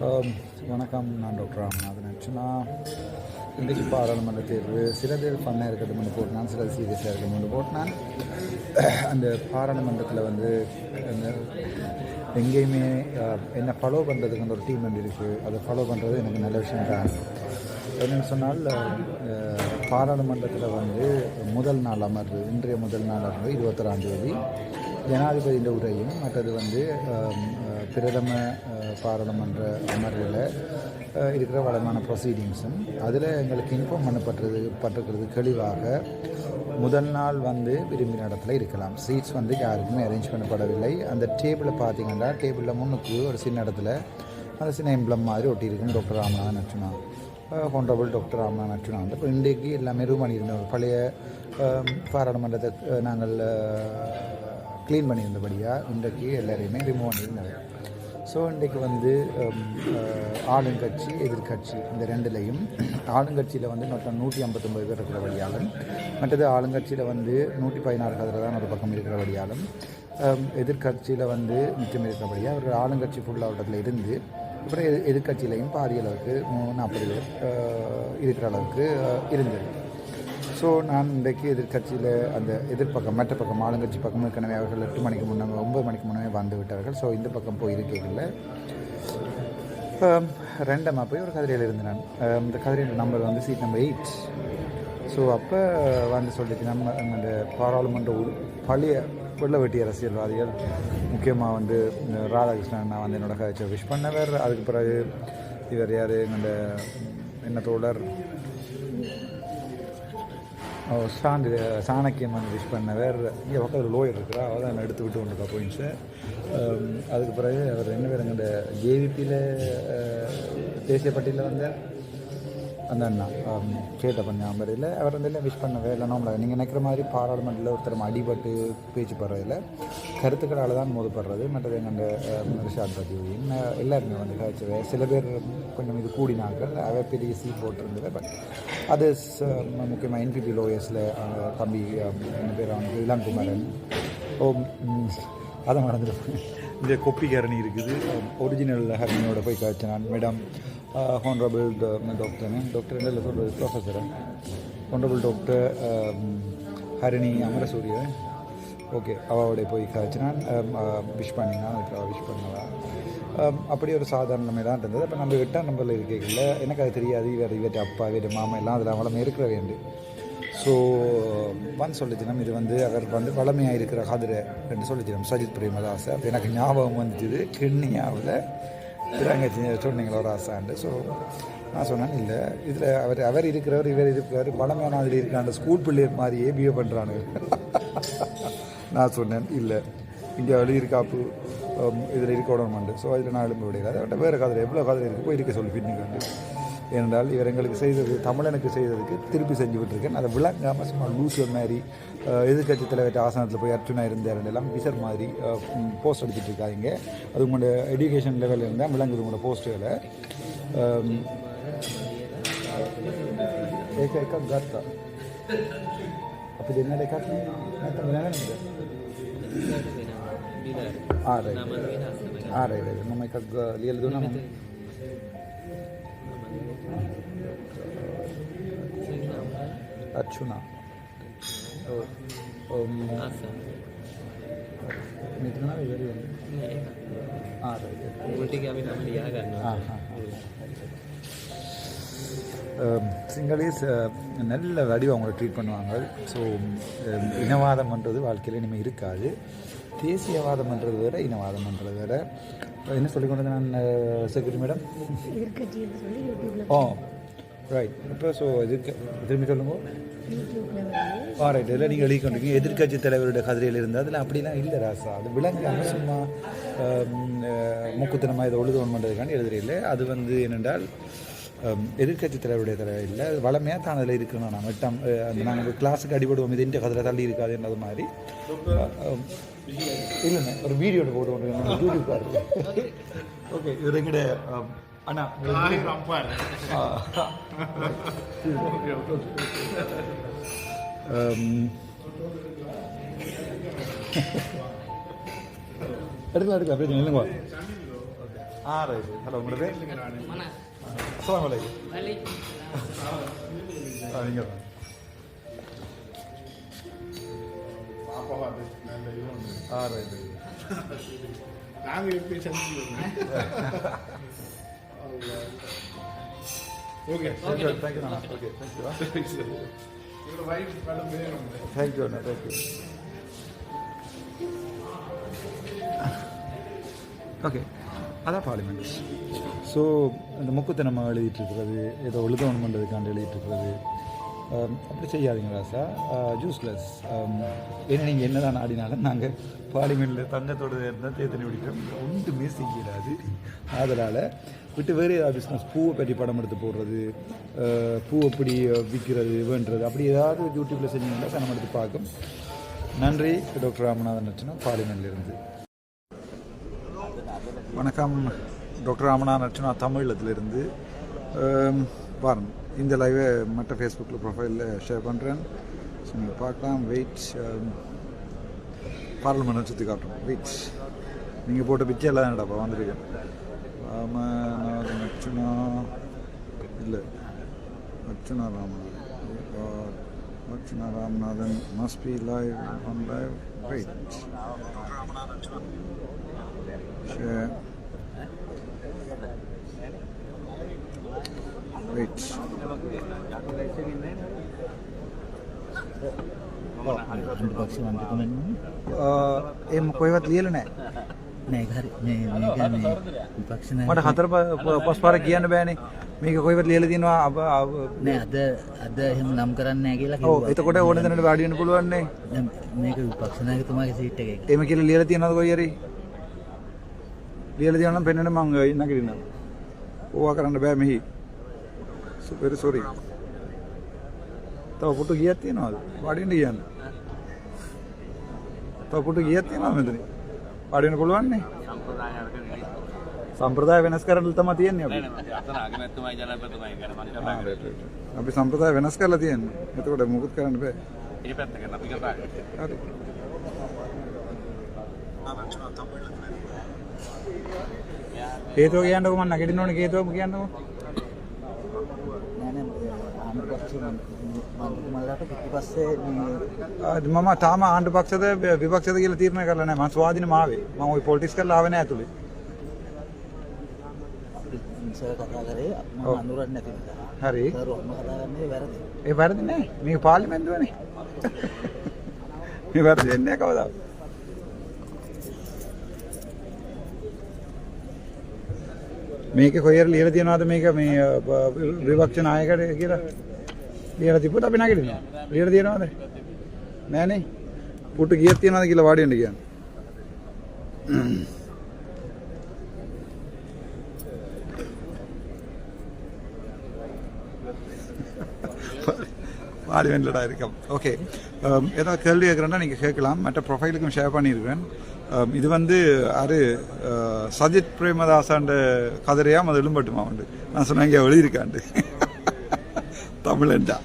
வணக்கம் நான் டாக்டர் ராமநாதன் ஆக்சுவலா இன்றைக்கு பாராளுமன்ற தேர்வு சில பேர் ஃபன்னாக இருக்கட்டும் போட்டினான் சில சீரியஸாக இருக்கட்டும் போட்டினான். அந்த பாராளுமன்றத்தில் வந்து அந்த எங்கேயுமே என்னை ஃபாலோ பண்ணுறதுக்கு அந்த ஒரு டீம் வந்து இருக்குது அதை ஃபாலோ பண்ணுறது எனக்கு நல்ல விஷயம் தான் என்னென்னு சொன்னால் பாராளுமன்றத்தில் வந்து முதல் நாள் அமர்வு இன்றைய முதல் நாள் அமர்வு இருபத்தொராம் தேதி. ஜனாதிபதியின் உரையும் மற்றது வந்து பிரதம பாராளுமன்ற அமர்வில் இருக்கிற வளமான ப்ரொசீடிங்ஸும் அதில் எங்களுக்கு இன்ஃபார்ம் பண்ணப்பட்டது பட்டிருக்கிறது தெளிவாக முதல் நாள் வந்து விரும்பின இடத்துல இருக்கலாம். சீட்ஸ் வந்து யாருக்குமே அரேஞ்ச் பண்ணப்படவில்லை. அந்த டேபிளை பார்த்தீங்கன்னா டேபிளில் முன்னுக்கு ஒரு சின்ன இடத்துல அந்த சின்ன எம்ப்ளம் மாதிரி ஒட்டியிருக்கும் doctor Ramanathan Archuna honourable doctor Ramanathan Archuna வந்து இப்போ இன்றைக்கு எல்லாமே ரூம் பண்ணியிருந்தோம். பழைய பாராளுமன்றத்தை நாங்கள் க்ளீன் பண்ணியிருந்தபடியாக இன்றைக்கு எல்லாரையுமே ரிமூவ் பண்ணியிருந்தாங்க. ஸோ இன்றைக்கு வந்து ஆளுங்கட்சி எதிர்க்கட்சி இந்த ரெண்டுலேயும் ஆளுங்கட்சியில் வந்து மொத்தம் நூற்றி ஐம்பத்தொம்பது பேர் இருக்கிறபடியாலும் மற்றது ஆளுங்கட்சியில் வந்து நூற்றி பதினாறு கதிரை தான் ஒரு பக்கம் இருக்கிறபடியாலும் எதிர்கட்சியில் வந்து மிச்சம் இருக்கிறபடியாக அவர்கள் ஆளுங்கட்சி ஃபுல்லாக இடத்துல இருந்து அப்புறம் எதிர்கட்சியிலையும் பாதி அளவுக்கு மூணு நாற்பது பேர் இருக்கிற அளவுக்கு இருந்தது. ஸோ நான் இன்றைக்கு எதிர்க்கட்சியில் அந்த எதிர்ப்பக்கம் மற்ற பக்கம் ஆளுங்கட்சி பக்கம் ஏற்கனவே அவர்கள் எட்டு மணிக்கு முன்னே ஒன்பது மணிக்கு முன்னே வந்து விட்டார்கள். ஸோ இந்த பக்கம் போய் இருக்கைகளில் ரெண்டமாக um, போய் ஒரு கதிரையில் இருந்தேன் நான். Um, இந்த கதிரையில் நம்பர் வந்து சீட் நம்பர் எயிட் ஸோ அப்போ வந்து சொல்லிச்சு நம்ம அந்த பாராளுமன்ற உள் பழைய வெள்ள வெட்டி அரசியல்வாதிகள் முக்கியமாக வந்து ராதாகிருஷ்ணன் நான் வந்து என்னோட கட்சியை விஷ் பண்ணவர். அதுக்கு பிறகு இவர் யார்? இந்த என்ன தோழர்? சாண்டு சாணக்கியம் வந்து விஷ் பண்ணவர் இங்கே பக்கத்தில் லோயர் இருக்கிறா அவள் தான் எடுத்து விட்டு கொண்டு போயிடுச்சு அதுக்கு பிறகு அவர் என்ன பேர் எங்கள்கிட்ட ஜேவிபியில் தேசிய பட்டியலில் வந்தார். அந்த அண்ணா ஆம், கேட்ட இல்லை. அவர் வந்து எல்லாம் விஷ் பண்ணவே இல்லை நம்மள நீங்கள் நினைக்கிற மாதிரி பாராளுமன்றத்தில் ஒருத்தர் அடிபட்டு பேச்சு படுறதில்ல கருத்துக்களால் தான் மோதப்படுறது. மற்றது எங்கள் ரிஷாத் பதிவின் எல்லாருமே வந்து காய்ச்சவே. சில பேர் கொஞ்சம் இது கூடினார்கள். அவர் பெரிய சீ போட்டிருந்தது. பட் அது முக்கியமாக என்பிபி லோயர்ஸில் தம்பி என்ன பேர் அவனுக்கு இளங்குமரன் ஓ அதை மறந்துடுவேன் இந்த கொப்பிகரணி இருக்குது. ஒரிஜினல் ஹரணியோட போய் காய்ச்ச நான் மேடம் ஹோன்ரபிள் டாக்டர்னு டாக்டர் என்ன சொல்கிறது professor honourable doctor Harini Amarasuriya okay அவளுடைய போய் காய்ச்சி நான் விஷ் um, uh, பண்ணினான் அதுக்கு விஷ் பண்ணவா um, அப்படி ஒரு சாதாரணமே தான் இருந்தது. அப்போ நம்ம விட்டால் நம்பரில் இருக்கைகளில் எனக்கு அது தெரியாது. இவர் இவர்கிட்ட அப்பா இவர்கிட்ட மாமா எல்லாம் அதில் அவளமே இருக்கிற வேண்டு. ஸோ வந்து சொல்லிச்சினம் இது வந்து அவர் வந்து வளமையாக இருக்கிற கதிரை என்று சொல்லிச்சினம் சஜித் பிரேமதாஸ் அப்போ எனக்கு ஞாபகம் வந்துச்சு கிண்ணியாவில். திருங்கச்சி சொன்னீங்களா ஒரு ஸோ நான் சொன்னேன் இல்லை இதில் அவர் அவர் இருக்கிறவர் இவர் இருக்கிறவர் வளமையான மாதிரி இருக்காண்ட ஸ்கூல் பிள்ளை மாதிரியே பிஹேவ் பண்ணுறானு நான் சொன்னேன் இல்லை இந்தியாவில் இருக்காப்பு இதில் இருக்க விடணுமாண்டு ஸோ அதில் நான் எழும்ப விடையாது அவர்கிட்ட வேறு கதிரை எவ்வளோ கதிரை இருக்கு? போய் இருக்க சொல்லி பின்னுக்காண்டு. ஏனென்றால் இவர் எங்களுக்கு செய்தது தமிழனுக்கு செய்ததுக்கு திருப்பி செஞ்சு இருக்கேன் அதை விளங்காமல் சும்மா லூசர் மாதிரி எதிர்கட்சி தலைவர் ஆசனத்தில் போய் அர்ஜுனா இருந்தார் எல்லாம் விசர் மாதிரி போஸ்ட் அடிச்சுட்டு இருக்காங்க அது உங்களோட எஜுகேஷன் லெவலில் இருந்தால் விளங்குது உங்களோட போஸ்ட்டுகளை ஏக்கா ஏக்கா அப்போ இது என்ன காத்தா ஆ ரைட் ஆ ரைட் நம்ம இக்க லியல் அர்ச்சுனா मितना इधर ही हाँ उल्टी சிங்களீஸ் நல்ல வடிவம் அவங்கள ட்ரீட் பண்ணுவாங்க. ஸோ um, இனவாதம்ன்றது வாழ்க்கையில் இனிமேல் இருக்காது. தேசியவாதம்ன்றது வேறு இனவாதம்ன்றது வேற. என்ன சொல்லிக்கொண்டது நான் செக்யூரி மேடம் ஓ ரைட் இப்போ ஸோ எதிர்க்க திரும்பி சொல்லுங்க. யூடியூப்ல வந்து ஆ ரைட் நீங்கள் எழுதி கொண்டிருக்கீங்க. எதிர்க்கட்சி தலைவருடைய கதிரையில் இருந்தால் அதில் அப்படிலாம் இல்லை ராசா. அது விலங்கு சும்மா முக்குத்தனமாக இதை ஒழுதவன் பண்ணுறதுக்காண்டி எழுதுறையில் அது வந்து என்னென்றால் எதிர்கட்சி எதிர்க்கட்சி தலைவருடைய தலைவர் இல்லை. வளமையாக தான் அதில் இருக்கணும் நான் எட்டாம் அந்த நாங்கள் கிளாஸுக்கு அடிபடுவோம். இது இந்த கதிரை தள்ளி இருக்காதுன்றது மாதிரி. இல்லைண்ணே. ஒரு வீடியோ போட்டு கொண்டு யூடியூப் ஓகே இது எங்கட அண்ணா எடுக்கலாம் எடுக்கலாம் அப்படியே நில்லுங்க. ஆ ரைட் ஹலோ உங்களோட பேர் அஸ்லாம் வலைக்கும் ஆ நீங்கள் தான் ஆ ரைட் நாங்கள் எப்படி சந்திச்சு okay thank you thank you Anna okay thank you thank you Anna thank you okay அதான் பார்லிமெண்ட் ஸோ இந்த முக்கத்தை நம்ம எழுதிட்டுருக்கிறது ஏதோ எழுதணும் பண்ணுறதுக்காண்டு எழுதிட்டுருக்கிறது அப்படி செய்யாதீங்க ராசா. ஜூஸ்லெஸ் ஏன்னா நீங்கள் என்ன தான் ஆடினாலும் நாங்கள் பார்லிமெண்ட்டில் தங்கத்தோடு இருந்தால் தேர்தல் பிடிக்கிறோம் ஒன்றுமே செய்யலாது அதனால் விட்டு வேறு ஏதாவது பிஸ்னஸ் பூவை பற்றி படம் எடுத்து போடுறது பூ எப்படி விற்கிறது வேண்டுறது அப்படி ஏதாவது யூடியூப்பில் செஞ்சீங்கன்னா பணம் எடுத்து பார்க்கும். நன்றி டாக்டர் ராமநாதன் நச்சனா பார்லிமெண்ட்லேருந்து வணக்கம் டாக்டர் ராமநாதன் அர்ச்சனா தமிழத்திலிருந்து வாரம் இந்த லைவை மற்ற ஃபேஸ்புக்கில் ப்ரொஃபைலில் ஷேர் பண்ணுறேன் ஸோ நீங்கள் பார்க்கலாம். வெயிட் பார்லிமெண்ட் சுற்றி காட்டுறோம். வெயிட் நீங்கள் போட்ட பிச்சை எல்லாம் என்னடாப்பா வந்திருக்கேன் ராமநாதன் அர்ச்சனா இல்லை. Archana Ramanathan Archana Ramanathan. Must be live on live wait share Wait. එම කොයිවත් ලියල නෑ මට හතර පස් පාර කියන්න බෑනේ. මේක කොයිවත් ලියල තිනවා අප නෑ අද අද එහෙම නම් කරන්න කියලා. එතකොට ඕන දනට වාඩියන්න පුළුවන්නේ මේක විපක්ෂ නායකතුමාගේ සීට් එක එක. එම කියල ලියල තියෙනද කොයිරි ලියල තියනම් පෙන්න්නට මංග ඉන්නකිරන්න ඕවා කරන්න බෑ මෙහි සුපෙර සොරි තව පුටු ගියත් තියෙනවාද? වඩින්ට කියන්න තව පුටු ගියත් තියෙනවා මෙතන වඩින්න පුළුවන්නේ? සම්ප්‍රදාය වෙනස් කරන්න තම තියෙන්නේ අපි. අපි සම්ප්‍රදාය වෙනස් කරලා තියෙන්නේ. එතකොට මුකුත් කරන්න බෑ. ඒ පැත්ත ගැන අපි කතා හරි. හේතුව කියන්නකො මම නැගිටින්න ඕනේ. හේතුව කියන්නකො නෑ නෑ ආණ්ඩු පක්ෂ මන්ත්‍රීතුමාලාට පිටිපස්සේ මේ ආ, මම තාම ආණ්ඩු පක්ෂද විපක්ෂද කියලා තීරණය කරලා නැහැ. මම ස්වාධීනම ආවේ. මම ওই පොලිටික්ස් කරලා ආවේ නැහැ ඇතුලේ. අපි සර් කතා කරේ මම ඔව්. අඳුරන්නේ නැති නිසා. හරි. සර් ඔක්කොම කතා කරන්නේ වැරදි. ඒ වැරදි නෑ. මේක පාර්ලිමේන්තුවනේ මේ වැරදි එන්නේ නැහැ කවදාවත්. මේක කොහෙර ලියලා තියනවාද මේක? මේ අ, ව- විපක්ෂ නායකට කියලා? ලියලා තිබ්බට අපි නැගිටිනවා ලියලා තියනවාද නෑනේ පුටු ගියක් තියනවාද කියලා වාඩි වෙන්න කියන්නේ பார்லிமெண்ட்டில் இருக்கோம் ஓகே ஏதாவது கேள்வி கேட்குறேன்னா நீங்கள் கேட்கலாம் மற்ற ப்ரொஃபைலுக்கும் ஷேர் பண்ணியிருக்கேன் Um, இது வந்து அது சஜித் பிரேமதாசாண்ட கதிரையா அது எழும்பட்டுமா உண்டு நான் சொன்னேன் இங்கே எழுதியிருக்காண்டு தமிழண்டா.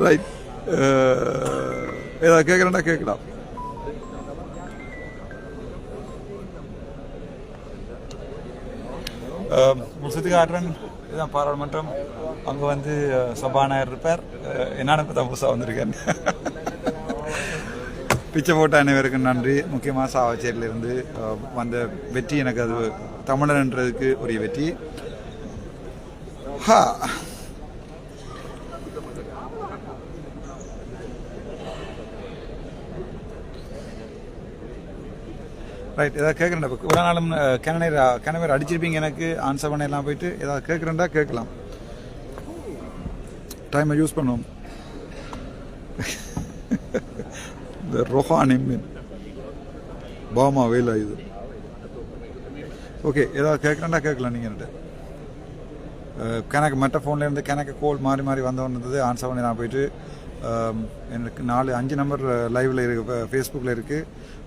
ரைட் ஏதாவது கேட்குறேன்டா கேட்கலாம் முசத்துக்கு ஆடுறன் இதுதான் பாராளுமன்றம் அங்கே வந்து சபாநாயகர் இருப்பார் அஹ், என்னான இப்போ புதுசாக வந்திருக்கேன் பிச்சை போட்ட அனைவருக்கும் நன்றி முக்கியமாக சாவச்சேரியிலிருந்து வந்த வெற்றி எனக்கு அது தமிழர்ன்றதுக்கு உரிய வெற்றி ஹா ரைட் ஏதாவது கேட்குறேன்டா. இப்போ ஒரு நாளும் கிணநீர் கிணவர் அடிச்சிருப்பீங்க எனக்கு ஆன்சர் பண்ண எல்லாம் போயிட்டு ஏதாவது கேட்குறேன்டா கேட்கலாம். டைமை யூஸ் பண்ணுவோம். இந்த ரொஹான் மீன் பாமா வேலா இது. ஓகே ஏதாவது கேட்குறேன்டா கேட்கலாம் நீங்கள் என்கிட்ட. கணக்கு மற்ற ஃபோன்லேருந்து கணக்கு கோல் மாறி மாறி வந்தவன் இருந்தது ஆன்சர் பண்ணி நான் போயிட்டு எனக்கு நாலு அஞ்சு நம்பர் லைவில் இருக்கு ஃபேஸ்புக்கில் இருக்குது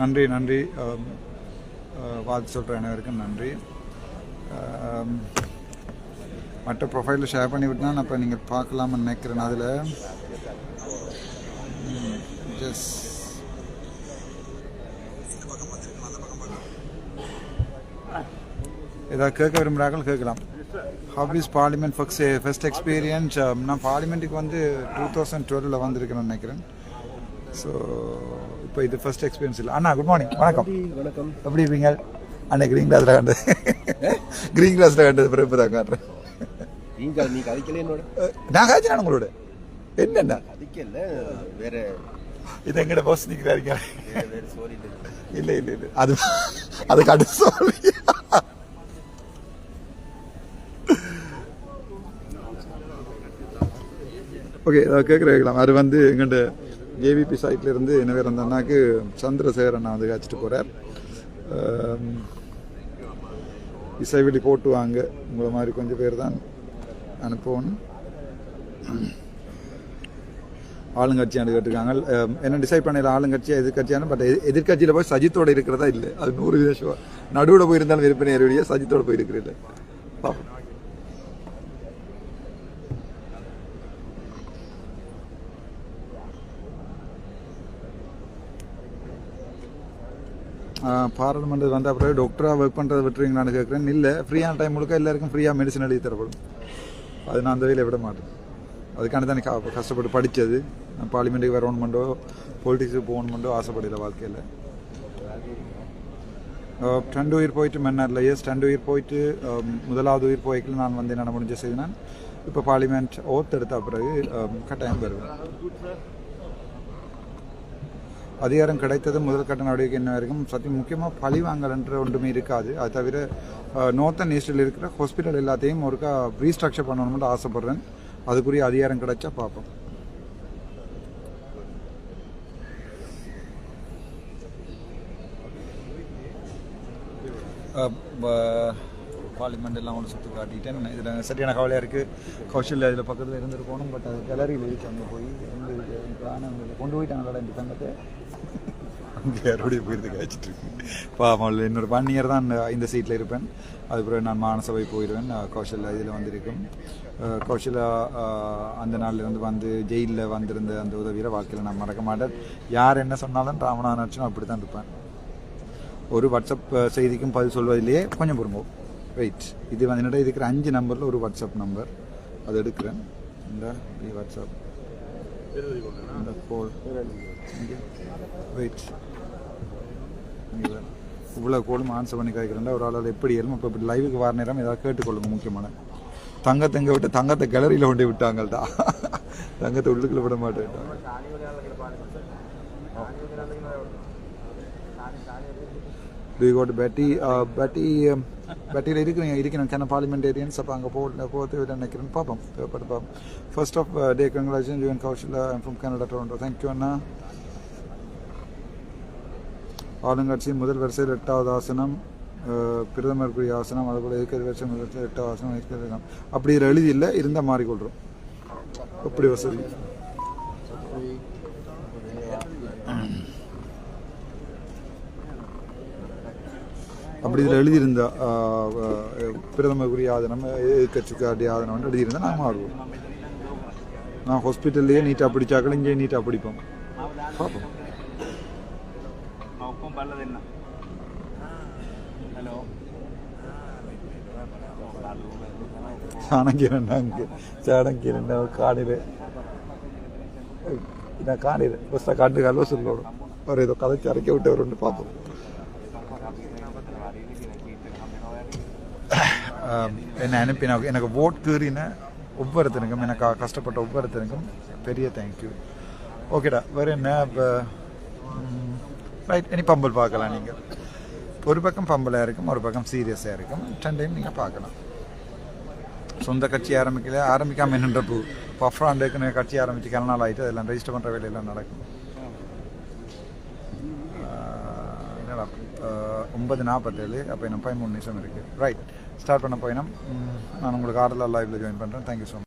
நன்றி நன்றி. வாழ்த்து சொல்கிற அனைவருக்கும் நன்றி. மற்ற ப்ரொஃபைலில் ஷேர் பண்ணி விட்டுனா அப்போ நீங்கள் பார்க்கலாம்னு நினைக்கிறேன் அதில். ஜஸ் ஏதாவது கேட்க விரும்புகிறார்கள் கேட்கலாம். Hobbies is parliament first first experience நான் பார்லிமெண்ட்டுக்கு வந்து டூ தௌசண்ட் டுவெலில் வந்திருக்கிறேன்னு நினைக்கிறேன். ஸோ இப்போ இது ஃபர்ஸ்ட் எக்ஸ்பீரியன்ஸ் இல்லை. அண்ணா குட் மார்னிங் வணக்கம். வணக்கம்? எப்படி இருப்பீங்க அண்ணா க்ரீன் கிளாஸில் கண்டது க்ரீன் கிளாஸில் கண்டது பிறகு இப்போ தான் காட்டுறேன் நீங்க நீ கதைக்கல என்னோட? நான் காய்ச்சினா உங்களோட? என்னண்ணா? கதைக்கல வேற. இது எங்கட பாஸ் நிற்கிறாருங்க இல்லை. இல்லை இல்லை அது அது கடைசி சொல்லி ஓகே கேட்குறேன் அது வந்து எங்கள்ட ஜேவிபி சைட்லேருந்து என்ன பேர் அந்த அண்ணாக்கு சந்திரசேகர் அண்ணா வந்து காய்ச்சிட்டு போகிறார் இசைவெளி போட்டு வாங்க. உங்களை மாதிரி கொஞ்சம் பேர் தான் அனுப்பணும் ஆளுங்கட்சியானு கேட்டிருக்காங்க. என்ன டிசைட் பண்ணல ஆளுங்கட்சியா எதிர்கட்சியான பட் எதிர்கட்சியில் போய் சஜித்தோட இருக்கிறதா இல்லை. அது நூறு விதம் நடுவில் போயிருந்தாலும் விருப்பம் நேரடியா சஜித்தோட போயிருக்கிறீங்க பார்ப்போம் பாராளுமன்றம் வந்த பிறகு டாக்டராக ஒர்க் பண்ணுறதை விட்டுருவீங்களான்னு கேட்குறேன் இல்லை ஃப்ரீயான டைம் முழுக்க எல்லாருக்கும் ஃப்ரீயாக மெடிசன் எழுதி தரப்படும். அது நான் அந்த வழியில் விட மாட்டேன். அதுக்கான தான் க- கஷ்டப்பட்டு படித்தது நான் பார்லிமெண்ட்டுக்கு வரணுமெண்டோ பொலிட்டிக்ஸுக்கு போகணுமெண்டோ ஆசைப்படல வாழ்க்கையில். ரெண்டு உயிர் போயிட்டு மன்னாரில். எஸ் ரெண்டு உயிர் போயிட்டு முதலாவது உயிர் போய்க்கில் நான் வந்து என்ன முடிஞ்ச செய்து நான் இப்போ பார்லிமெண்ட் ஓத் எடுத்த பிறகு கட்டாயம் வருவேன் அதிகாரம் கிடைத்தது முதல் கட்ட நடவடிக்கை என்ன வரைக்கும் சத்தியம் முக்கியமாக பழி வாங்கலன்ற ஒன்றுமே இருக்காது. அது தவிர நோர்த்தன் ஈஸ்டில் இருக்கிற ஹாஸ்பிட்டல் எல்லாத்தையும் ஒருக்கா ரீஸ்ட்ரக்சர் பண்ணணும்னு ஆசைப்பட்றேன். அதுக்குரிய அதிகாரம் கிடைச்சா பார்ப்போம். பார்லிமெண்ட் எல்லாம் ஒன்று சுற்றி காட்டிட்டேன் இதில் சரியான கவலையாக இருக்குது கௌஷல் இதில் பக்கத்தில் இருந்துட்டு போகணும் பட் அது கேலரியில் இருக்கு அங்கே போய் வந்து பிளான் கொண்டு போயிட்டாங்களா இந்த தங்கத்தை. அங்கே யாரோடய போயிருந்து காய்ச்சிட்டு இருக்கு. பாவம் இன்னொரு ஒன் இயர் தான் இந்த- இந்த சீட்டில் இருப்பேன். அதுக்கப்புறம் நான் மானசபை போயிடுவேன். அஹ் இதில் வந்திருக்கும். கௌஷலா அந்த நாள்லேருந்து வந்து ஜெயிலில் வந்திருந்த அந்த உதவியை வாழ்க்கையில் நான் மறக்க மாட்டேன். யார் என்ன சொன்னாலும் ராமநாதன் அப்படி தான் இருப்பேன். ஒரு வாட்ஸ்அப் செய்திக்கும் பதில் சொல்வதிலேயே கொஞ்சம் பொறுமோ. வெயிட் இது வந்து என்னோட இருக்கிற அஞ்சு நம்பரில் ஒரு வாட்ஸ்அப் நம்பர் அதை எடுக்கிறேன். இந்த வாட்ஸ்அப் இந்த கோல் வெயிட் இவ்வளோ கோலும் ஆன்சர் பண்ணி கேட்குறேன் ஒரு ஆளால் எப்படி ஏறும் இப்போ இப்படி லைவுக்கு வர நேரம் ஏதாவது கேட்டுக்கொள்ளுங்க முக்கியமான. தங்கத்தை இங்கே விட்டு தங்கத்தை கிளறியில் கொண்டு விட்டாங்கள்டா. தங்கத்தை உள்ளுக்குள்ள விட மாட்டேன்ட்டாங்க டு கோட் பேட்டி பட் இதில் இருக்கிறீங்க இருக்கணும். கேன பார்லிமெண்டேரியன்ஸ் அப்போ அங்கே போ போகிறது நினைக்கிறேன் பார்ப்போம். தேவைப்பட்டு பார்ப்போம். First of day congratulation June Kaushal from Canada Toronto thank you அண்ணா ஆளுங்கட்சி முதல் வரிசையில் எட்டாவது ஆசனம் uh, பிரதமருக்குரிய ஆசனம் அதுபோல் இருக்கிற வருஷம் முதல் வரிசையில் எட்டாவது ஆசனம் இருக்கிறது அப்படி இதில் எழுதி இல்லை இருந்தால் மாறிக்கொள்கிறோம். அப்படி வசதி? அப்படி இதில் எழுதியிருந்தா பிரதமருக்குரிய ஆதனம் எதிர்கட்சிக்காருடைய ஆதனம்னு எழுதியிருந்தா நான் மாறுவோம். நான் ஹாஸ்பிட்டல்லையே நீட்டாக படித்தாக்கள் இங்கேயே நீட்டாக படிப்போம். பார்ப்போம். சாணங்கிரண்டா அங்கே? சாணங்கிரண்டா காடையில் நான் காடையில் பஸ்ஸாக காட்டுக்காலோ சொல்லணும் அவர் ஏதோ கதைச்சு அரைக்க விட்டவர் பார்ப்போம். என்னை அனுப்பின எனக்கு ஓட் கீறின ஒவ்வொருத்தனுக்கும் எனக்கு கஷ்டப்பட்ட ஒவ்வொருத்தனுக்கும் பெரிய தேங்க்யூ ஓகேடா வேறு என்ன? இப்போ ரைட் இனி பம்பல் பார்க்கலாம் நீங்கள் ஒரு பக்கம் பம்பலாக இருக்கும் ஒரு பக்கம் சீரியஸாக இருக்கும். ரெண்டையும் நீங்கள் பார்க்கலாம். சொந்த கட்சி ஆரம்பிக்கல ஆரம்பிக்காம என்னன்ற பூ. பஃப்ராண்டுக்குன்னு கட்சி ஆரம்பித்து கல நாள் ஆகிட்டு அதெல்லாம் ரெஜிஸ்டர் பண்ணுற வேலையெல்லாம் நடக்கும். என்னடா ஒன்பது நாற்பத்தேழு அப்போ இன்னும் பதிமூணு நிமிஷம் இருக்குது ரைட் ஸ்டார்ட் பண்ண போயினோம். நான் உங்களுக்கு ஆர்டரில் லைவில் ஜாயின் பண்ணுறேன் தேங்க்யூ ஸோ மச்